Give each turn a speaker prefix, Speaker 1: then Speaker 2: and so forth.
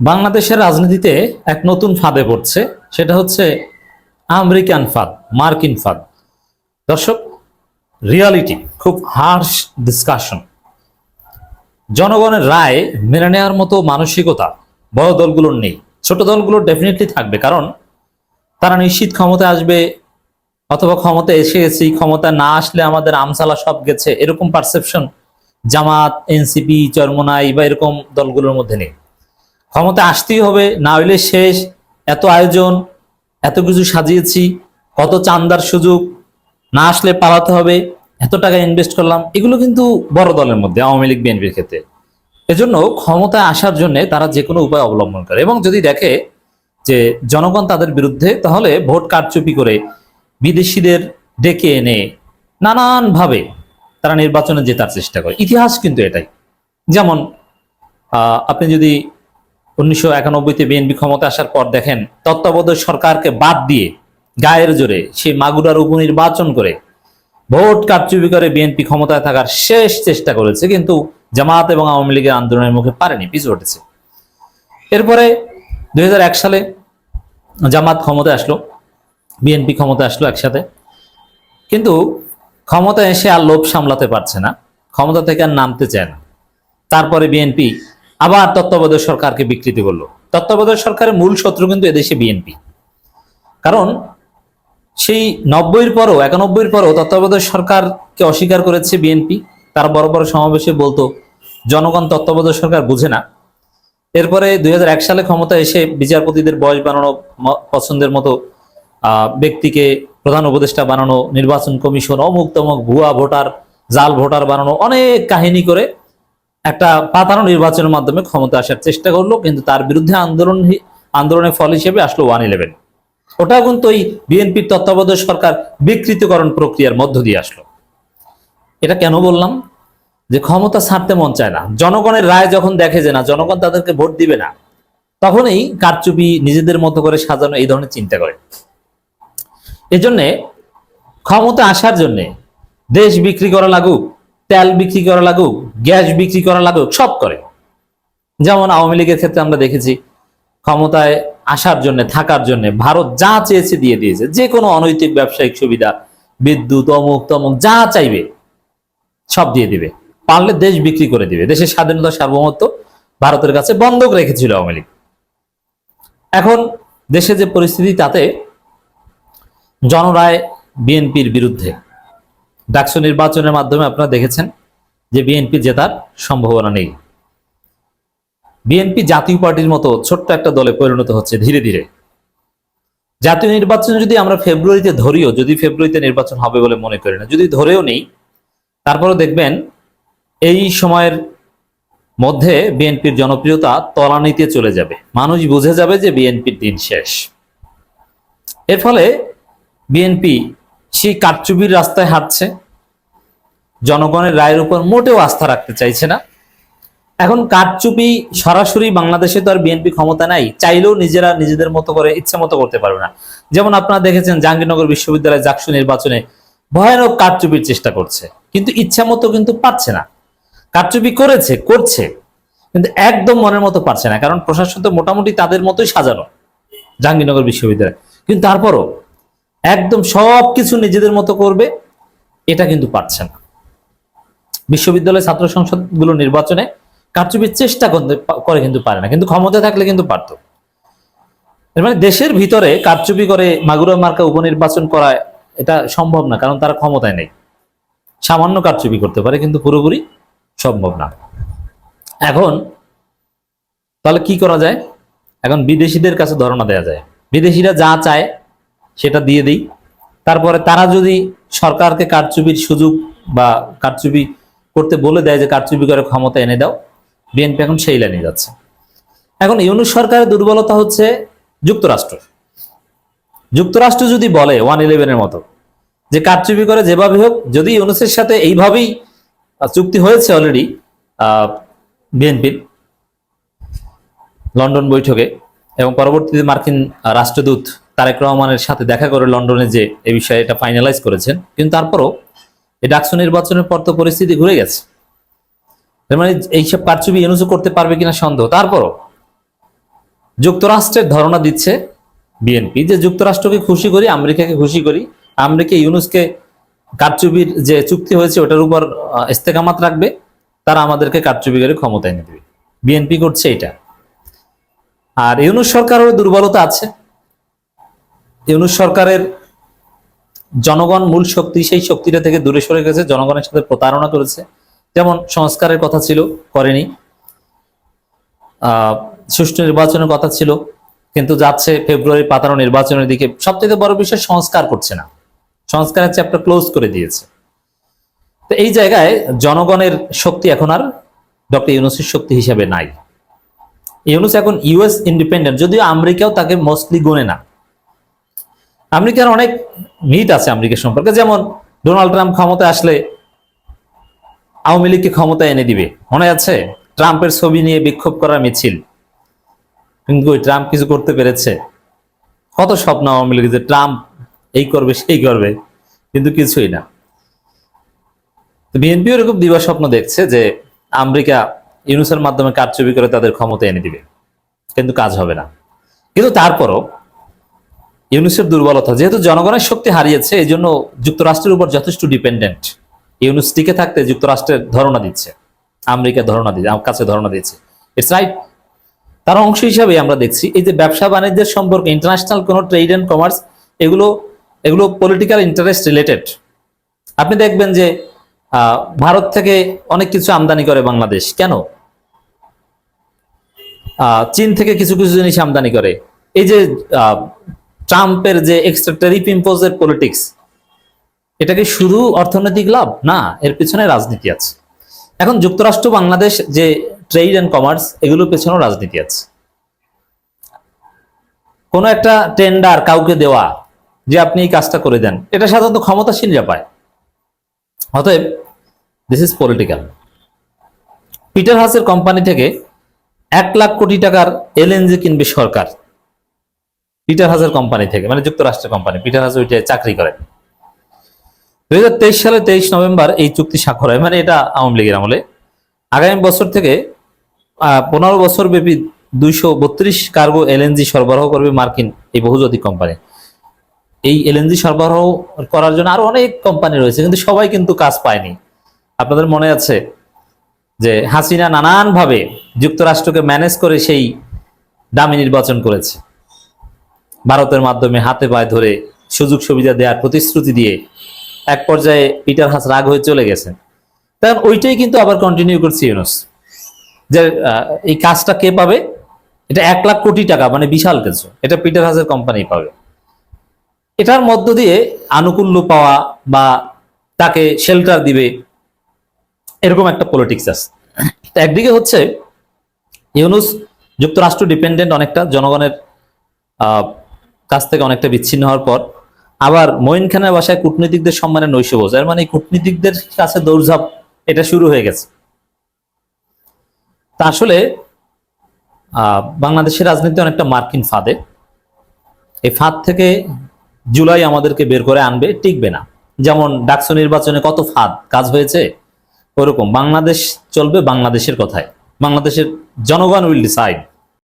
Speaker 1: বাংলাদেশের রাজনীতিতে এক নতুন ফাঁদে পড়ছে। সেটা হচ্ছে আমেরিকান ফাঁদ, মার্কিন ফাঁদ। দর্শক, রিয়ালিটি, খুব হার্শ ডিসকাশন। জনগণের রায় মেনে নেওয়ার মতো মানসিকতা বড় দলগুলোর নেই। ছোট দলগুলোর ডেফিনেটলি থাকবে, কারণ তারা নিশ্চিত ক্ষমতায় আসবে অথবা ক্ষমতা এসে গেছি, ক্ষমতা না আসলে আমাদের আমসালা সব গেছে। এরকম পারসেপশন জামাত এনসিপি চরমনাই বা এরকম দলগুলোর মধ্যে নেই। ক্ষমতা আসতেই হবে, না হইলে শেষ। এত আয়োজন, এত কিছু সাজিয়েছি, কত চান্দার সুযোগ, না আসলে পালাতে হবে, এত টাকা ইনভেস্ট করলাম, এগুলো কিন্তু বড় দলের মধ্যে, আওয়ামী লীগ বিএনপির ক্ষেত্রে। এজন্য ক্ষমতায় আসার জন্য তারা যে কোনো উপায় অবলম্বন করে এবং যদি দেখে যে জনগণ তাদের বিরুদ্ধে, তাহলে ভোট কারচুপি করে বিদেশিদের ডেকে এনে নানানভাবে তারা নির্বাচনে জেতার চেষ্টা করে। ইতিহাস কিন্তু এটাই। যেমন আপনি যদি উনিশশো একানব্বইতে বিএনপি ক্ষমতা আসার পর দেখেন, তত্ত্বাবধায়ক সরকারকে বাদ দিয়ে গায়ের জোরে সেই মাগুরার উপনির্বাচন করে ভোট কারচুপি করে বিএনপি ক্ষমতায় থাকার শেষ চেষ্টা করেছে, কিন্তু জামাত এবং আওয়ামী লীগের আন্দোলনের মুখে পারেনি, পিছু হটেছে। এরপরে দুই হাজার এক সালে জামাত ক্ষমতায় আসলো, বিএনপি ক্ষমতায় আসলো একসাথে। কিন্তু ক্ষমতা এসে আর লোভ সামলাতে পারছে না, ক্ষমতা থেকে আর নামতে চায় না। তারপরে বিএনপি আবার তত্ত্বাবধায়ক সরকারকে বিকৃতি করল। তত্ত্বাবধায়ক সরকারের মূল শত্রু কিন্তু এদেশে বিএনপি। কারণ সেই নব্বইয়ের পরও, একানব্বইয়ের পরও তত্ত্বাবধায়ক সরকারকে অস্বীকার করেছে বিএনপি। তার বড় বড় সমাবেশে বলতো, জনগণ তত্ত্বাবধায়ক সরকার বুঝে না। এরপরে দুই হাজার এক সালে ক্ষমতা এসে বিচারপতিদের বয়স বানানো পছন্দের মতো ব্যক্তিকে প্রধান উপদেষ্টা বানানো, নির্বাচন কমিশন অমুক তমুক ভুয়া ভোটার, জাল ভোটার বানানো, অনেক কাহিনী করে একটা পাতানো নির্বাচনের মাধ্যমে ক্ষমতা আসার চেষ্টা করল, কিন্তু তার বিরুদ্ধে আন্দোলন আন্দোলনের ফল হিসেবে আসলো ওয়ান ইলেভেন। ওটাও কিন্তু ওই বিএনপির তত্ত্বাবধায়ক সরকার বিকৃতিকরণ প্রক্রিয়ার মধ্য দিয়ে আসলো। এটা কেন বললাম? যে ক্ষমতা ছাড়তে মন চায় না। জনগণের রায় যখন দেখে যে না, জনগণ তাদেরকে ভোট দিবে না, তখনই কারচুপি নিজেদের মতো করে সাজানো এই ধরনের চিন্তা করে। এজন্যে ক্ষমতা আসার জন্যে দেশ বিক্রি করা লাগুক তেল বিক্রি করা লাগুক, গ্যাস বিক্রি করা লাগুক, সব করে। যেমন আওয়ামী লীগের ক্ষেত্রে আমরা দেখেছি, ক্ষমতায় আসার জন্য, থাকার জন্য, ভারত যা চেয়েছে দিয়ে দিয়েছে। যে কোনো অনৈতিক ব্যবসায়িক সুবিধা, বিদ্যুৎ, অমুক তমুক, যা চাইবে, সব দিয়ে দিবে। পারলে দেশ বিক্রি করে দিবে। দেশের স্বাধীনতা, সার্বভৌমত্ব ভারতের কাছে বন্ধক রেখেছিল আওয়ামী লীগ। এখন দেশে যে পরিস্থিতি, তাতে জনরায়, বিএনপির বিরুদ্ধে ডাকসু নির্বাচনের মাধ্যমে আপনারা দেখেছেন যে বিএনপি জেতার সম্ভাবনা নেই। বিএনপি জাতীয় পার্টির মতো ছোট্ট একটা দলে পরিণত হচ্ছে ধীরে ধীরে। জাতীয় নির্বাচন যদি আমরা ফেব্রুয়ারিতে ধরিও, যদি ফেব্রুয়ারিতে নির্বাচন হবে বলে মনে করি না, যদি ধরেও নেই তারপরে দেখবেন এই সময়ের মধ্যে বিএনপির জনপ্রিয়তা তলানিতে চলে যাবে। মানুষ বুঝে যাবে যে বিএনপির দিন শেষ। এর ফলে বিএনপি সেই কারচুপির রাস্তায় হাঁটছে। জনগণের রায়ের উপর মোটেও আস্থা রাখতে চাইছে না। এখন কারচুপি সরাসরি বাংলাদেশে তো আর বিএনপি ক্ষমতা নাই, চাইলেও নিজেরা নিজেদের মতো করে, ইচ্ছা মতো করতে পারবে না। যেমন আপনারা দেখেছেন জাহাঙ্গীরনগর বিশ্ববিদ্যালয় জাকসু নির্বাচনে ভয়ানক কারচুপির চেষ্টা করছে। কিন্তু ইচ্ছা মতো কিন্তু পাচ্ছে না। কারচুপি করেছে, করছে, কিন্তু একদম মনের মতো পারছে না। কারণ প্রশাসন তো মোটামুটি তাদের মতোই সাজানো জাহাঙ্গীরনগর বিশ্ববিদ্যালয়। কিন্তু তারপরও একদম সব কিছু নিজেদের মতো করবে, এটা কিন্তু পারছে না। বিশ্ববিদ্যালয় ছাত্র সংসদগুলো নির্বাচনে কারচুপির চেষ্টা করে কিন্তু পারে না, কিন্তু ক্ষমতা থাকলে কিন্তু পারত। মানে দেশের ভিতরে কারচুপি করে মাগুরা মার্কা উপনির্বাচন করা এটা সম্ভব না, কারণ তারা ক্ষমতায় নেই। সামান্য কারচুপি করতে পারে, কিন্তু পুরোপুরি সম্ভব না। এখন তাহলে কি করা যায়? এখন বিদেশিদের কাছে ধারণা দেওয়া যায়। বিদেশিরা যা চায় সেটা দিয়ে দিই। তারপরে তারা যদি সরকারকে কারচুপির সুযোগ বা কারচুপি করতে বলে দেয় যে কারচুপি করে ক্ষমতা এনে দাও, বিএনপি এখন সেই লাইনে যাচ্ছে। এখন ইউনুস সরকারের দুর্বলতা হচ্ছে যুক্তরাষ্ট্র। যুক্তরাষ্ট্র যদি বলে ওয়ান ইলেভেনের মতো যে কারচুপি করে যেভাবে হোক, যদি ইউনুসের সাথে এইভাবেই চুক্তি হয়েছে অলরেডি বিএনপির লন্ডন বৈঠকে এবং পরবর্তীতে মার্কিন রাষ্ট্রদূত তারেক রহমানের সাথে দেখা করে লন্ডনে যে এ বিষয়ে এটা ফাইনালাইজ করেছেন, কিন্তু তারপরও এই ডাকসু নির্বাচনের পর তো পরিস্থিতি ঘুরে গেছে। মানে এইসব কারচুপি ইউনুসও করতে পারবে কিনা সন্দেহ। তারপরও যুক্তরাষ্ট্রের ধারণা দিচ্ছে বিএনপি যে যুক্তরাষ্ট্রকে খুশি করি, আমেরিকাকে খুশি করি, আমেরিকা ইউনুসকে কারচুবির যে চুক্তি হয়েছে ওটার উপর ইস্তেকামাত রাখবে, তারা আমাদেরকে কারচুবি করে ক্ষমতায় এনে দেবে বিএনপি করছে এটা। আর ইউনুস সরকারেরও দুর্বলতা আছে। ইউনুস সরকারের জনগণ মূল শক্তি, সেই শক্তিটা থেকে দূরে সরে গেছে, জনগণের সাথে প্রতারণা করেছে। যেমন সংস্কারের কথা ছিল, করেনি। সুষ্ঠু নির্বাচনের কথা ছিল, কিন্তু যাচ্ছে ফেব্রুয়ারি পাতানো নির্বাচনের দিকে। সবথেকে বড় বিষয়, সংস্কার করছে না। সংস্কারের চ্যাপ্টার ক্লোজ করে দিয়েছে। তো এই জায়গায় জনগণের শক্তি এখন আর ডক্টর ইউনুসের শক্তি হিসেবে নাই। ইউনুস এখন ইউএস ইন্ডিপেন্ডেন্ট যদিও আমেরিকাও তাকে মোস্টলি গুনে না। আমেরিকার অনেক মিট আছে আমেরিকা সম্পর্কে। যেমন ডোনাল্ড ট্রাম্প ক্ষমতায় আসলে আওয়ামী লীগকে ক্ষমতায় এনে দিবে। মনে আছে? ট্রাম্পের ছবি নিয়ে বিক্ষোভ করা মিছিল। কিন্তু ওই ট্রাম্প কিছু করতে পেরেছে। কত স্বপ্ন আওয়ামী লীগ যে ট্রাম্প এই করবে, সেই করবে, কিন্তু কিছুই না। বিএনপি এরকম দিবা স্বপ্ন দেখছে যে আমেরিকা ইউনুসের মাধ্যমে কারচুপি করে তাদের ক্ষমতা এনে দিবে। কিন্তু কাজ হবে না। কিন্তু তারপরও ইউনুসের দুর্বলতা, যেহেতু জনগণের শক্তি হারিয়েছে এই জন্য যুক্তরাষ্ট্রের উপর যথেষ্ট ডিপেন্ডেন্ট ইউনুস টিকে থাকতে যুক্তরাষ্ট্রের ধারণা দিচ্ছে, আমেরিকা ধারণা দিচ্ছে আমার কাছে ধারণা দিচ্ছে। ইটস রাইট তার অংশ হিসাবে আমরা দেখছি, এই যে ব্যবসা বাণিজ্যের সম্পর্কে ইন্টারন্যাশনাল কোনো ট্রেড অ্যান্ড কমার্স এগুলো এগুলো পলিটিক্যাল ইন্টারেস্ট রিলেটেড আপনি দেখবেন যে ভারত থেকে অনেক কিছু আমদানি করে বাংলাদেশ, কেন? চীন থেকে কিছু কিছু জিনিস আমদানি করে। এই যে ট্রাম্পের যে এক্সট্রা টেরিফ ইম্পোজের পলিটিক্স এটা কি শুধু অর্থনৈতিক লাভ? না, এর পিছনে রাজনীতি আছে। এখন যুক্তরাষ্ট্র, বাংলাদেশ যে ট্রেড অ্যান্ড কমার্স এগুলোর পেছনেও রাজনীতি আছে। কোনো একটা টেন্ডার কাউকে দেওয়া যে আপনি এই কাজটা করে দেন, এটা সাধারণত ক্ষমতাসীনরা পায়। অতএব দিস ইজ পলিটিক্যাল পিটার হাসের কোম্পানি থেকে এক লাখ কোটি টাকার এলএনজি কিনবে সরকার। পিটার হাজার কোম্পানি থেকে মানে যুক্তরাষ্ট্রের কোম্পানি পিটার হাজার ওইটায় চাকরি করেন দুই হাজার তেইশ সালে তেইশ নভেম্বর এই চুক্তি স্বাক্ষর হয় মানে এটা আওয়ামী লীগের আমলে। আগামী বছর থেকে পনেরো বছর ব্যাপী দুইশো বত্রিশ কার্গো এলএনজি সরবরাহ করবে মার্কিন এই বহুজাতিক কোম্পানি এই এলএনজি সরবরাহ করার জন্য আরও অনেক কোম্পানি রয়েছে, কিন্তু সবাই কিন্তু কাজ পায়নি। আপনাদের মনে আছে যে হাসিনা নানানভাবে যুক্তরাষ্ট্রকে ম্যানেজ করে সেই দামি নির্বাচন করেছে। ভারতের মাধ্যমে হাতে পায়ে ধরে সুযোগ সুবিধা দেওয়ার প্রতিশ্রুতি দিয়ে এক পর্যায়ে পিটার হাস রাগ হয়ে চলে গেছেন তখন ওইটাই কিন্তু আবার কন্টিনিউ করছে ইউনুস। যে এই কাজটা কে পাবে? এটা এক লাখ কোটি টাকা মানে বিশাল কিছু এটা পিটার হাসের কোম্পানি পাবে। এটার মধ্য দিয়ে আনুকূল্য পাওয়া বা তাকে শেল্টার দিবে, এরকম একটা পলিটিক্স আছে। একদিকে হচ্ছে, ইউনুস যুক্তরাষ্ট্র ডিপেন্ডেন্ট অনেকটা, জনগণের কাছ থেকে অনেকটা বিচ্ছিন্ন হওয়ার পর আবার মঈন খানের বাসায় কূটনীতিকদের সম্মানে নৈশ বোঝ এর মানে কূটনীতিকদের কাছে দৌড়ঝাঁপ, এটা শুরু হয়ে গেছে। তা আসলে বাংলাদেশের রাজনীতি অনেকটা মার্কিন ফাঁদে। এই ফাঁদ থেকে জুলাই আমাদেরকে বের করে আনবে, টিকবে না। যেমন ডাকসু নির্বাচনে কত ফাঁদ কাজ হয়েছে, ওরকম। বাংলাদেশ চলবে বাংলাদেশের কথায়। বাংলাদেশের জনগণ উইল ডিসাইড।